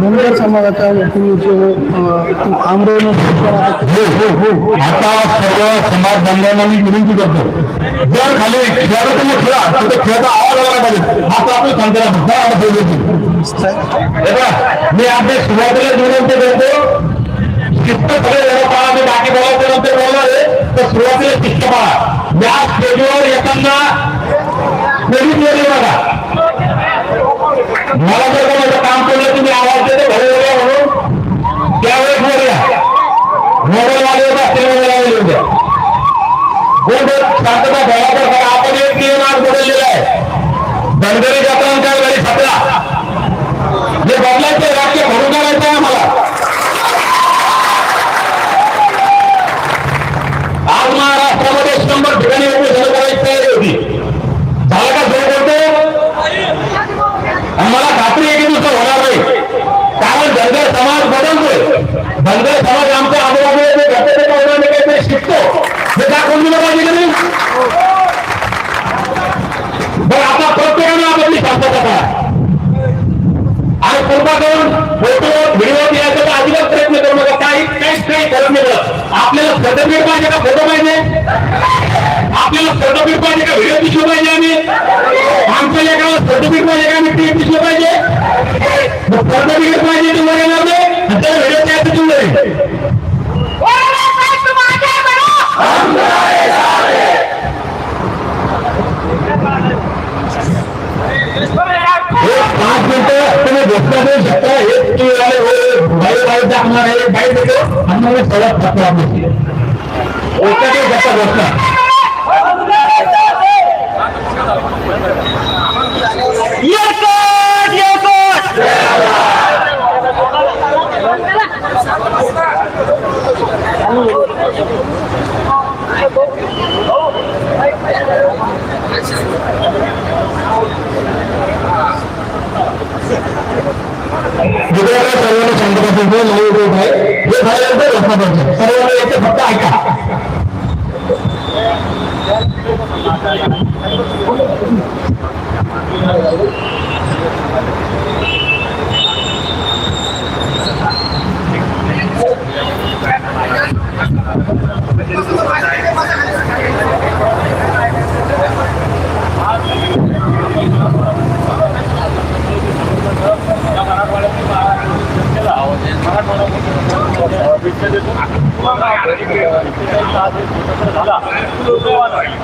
धनगर समाजाच्या व्यक्तींचे आंदोलन हो, हो, हो. आता सर्व समाज बांधवांना मी विनंती करतो. जर खाली खेळाडू तुम्ही खेळा तर तो खेळाचा आवाज आला पाहिजे. आता आपण सांगताना फक्त आवाज बोलू मी आपल्या सुरुवातीला विनंती करतो. शिस्त सगळे जण पाळा मी बाकी बोलायचं नंतर बोलणार आहे. तर सुरुवातीला शिस्त पाळा. या स्टेजवर येताना कोणी येऊ नका मला जर का माझं काम केलं तुम्ही आवाज देतो घरी भले म्हणून. त्यावेळेस बोलूया मोबाईल आले होता मोबाईल आले होते कोण शांतता ठेवायचा आपण एक नियम आज बदललेला आहे. धनगरी जत्रांच्या घरी सतरा हे बदलायचे राज्य भरून काढायचं आहे आम्हाला आज महाराष्ट्रामध्ये शंभर ठिकाणी उपोषण करायची तयारी होती झालं का सुरू करतो आणि मला खात्री आहे की नुसतं होणार नाही कारण धनगर समाज बदलतोय धनगर समाज आमच्या आजूबाजूला जे घडते ते काहीतरी शिकतो. हे दाखवून दिलं पाहिजे की नाही बरं आता प्रत्येकाने आपली शांतता करा आणि कृपा करून फोटो व्हिडिओ द्यायचा तर अजिबात प्रयत्न करू नका. काही काहीच काही करत नाही आपल्याला सर्टिफिकेट पाहिजे का फोटो पाहिजे? आपल्याला सर्टिफिकेट पाहिजे का व्हिडिओ दिसलो पाहिजे आम्ही? आमच्या लेखाला सर्टिफिकेट पाहिजे का आम्ही टीव्ही दिसलो पाहिजे? सर्टिफिकेट पाहिजे तुम्हाला येणार नाही आणि त्याला व्हिडिओ द्यायचं तुम्ही हे पाच मिनिटं तुम्ही घोषणा देऊ शकता हे तुम्ही आले हो बाई बाई दाखवणार आहे बाई देतो आणि मग सगळं फक्त आपली घोषणा देऊ शकता घोषणा दुसऱ्याला सर्वांना शांतपासून नाही उभे आहे हे झाल्यानंतर घोषणा करतो सर्वांना याचे फक्त ऐका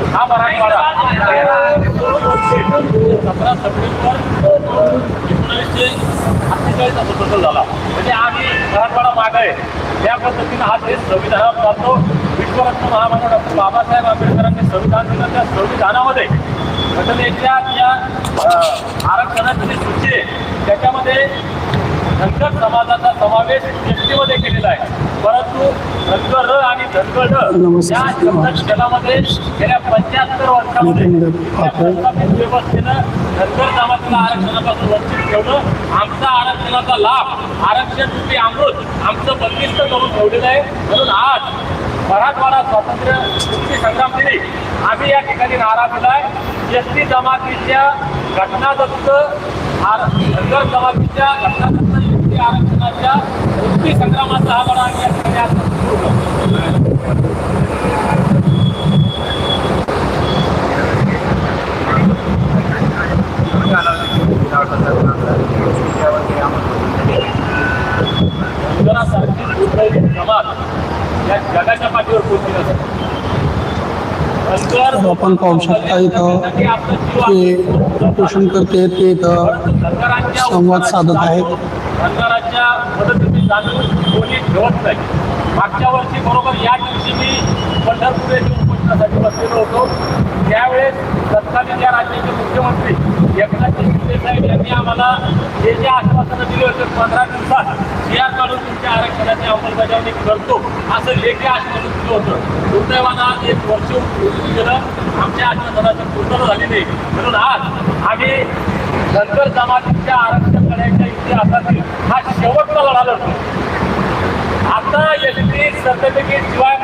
हा मराठवाडा सतरा सप्टेंबर एकोणीसशे अठ्ठेचाळीसचा स्वतंत्र झाला म्हणजे आम्ही मराठवाडा माग आहे त्या पद्धतीनं हा देश संविधानात जातो विश्वरत्न महामानव डॉक्टर बाबासाहेब आंबेडकरांनी संविधान दिलं त्या संविधानामध्ये घटनेच्या त्या अं, आरक्षणाची जी सूची त्याच्यामध्ये धनगर समाजाचा समावेश एसटीमध्ये केलेला आहे. परंतु धनगर र आणि धनगर या गेल्या पंच्याहत्तर वर्षामध्ये व्यवस्थेनं धनगर जमातीला आरक्षणापासून वंचित ठेवलं. आमचा आरक्षणाचा लाभ आरक्षण रूपी अमृत आमचं बंदिस्त करून ठेवलेलं आहे. म्हणून आज मराठवाडा स्वातंत्र्य मुक्ती संग्राम दिनी आम्ही या ठिकाणी नारा दिलाय. एस टी जमातीच्या घटनादत्त धनगर जमातीच्या घटनादत्त एस टी आरक्षणाच्या मुक्ती संग्रामाचा हा लढा या ठिकाणी आज सुरू करतो. धनगरासारखी दुर्दैवी समाज या जगाच्या पाठीवर पोहोचली नसते धनगर आपण पाहू शकता इथं ते उपोषण करते ते इथं संवाद साधत आहेत. धनगराच्या मदतीची चालू कोणी ठेवत नाही. मागच्या वर्षी बरोबर या दिवशी मी पंढरपूर येथे उपोषणासाठी बसलेलो होतो. त्यावेळेस तत्कालीन या राज्याचे मुख्यमंत्री एकनाथ शिंदे साहेब यांनी आम्हाला जे जे आश्वासनं दिले होते पंधरा दिवसात जी काढून तुमच्या आरक्षणाची अंमलबजावणी करतो असं लेखी आश्वासन दिलं होतं. दुर्दैवानं आज एक वर्ष केलं गेलं. आमच्या आश्वासनाची पूर्ण झाली नाही. म्हणून आज आम्ही धनगर जमातीच्या आरक्षण करण्याच्या इतिहासातील हा शेवटचा लढा लढतो आता एस टी सर्टिफिकेट शिवाय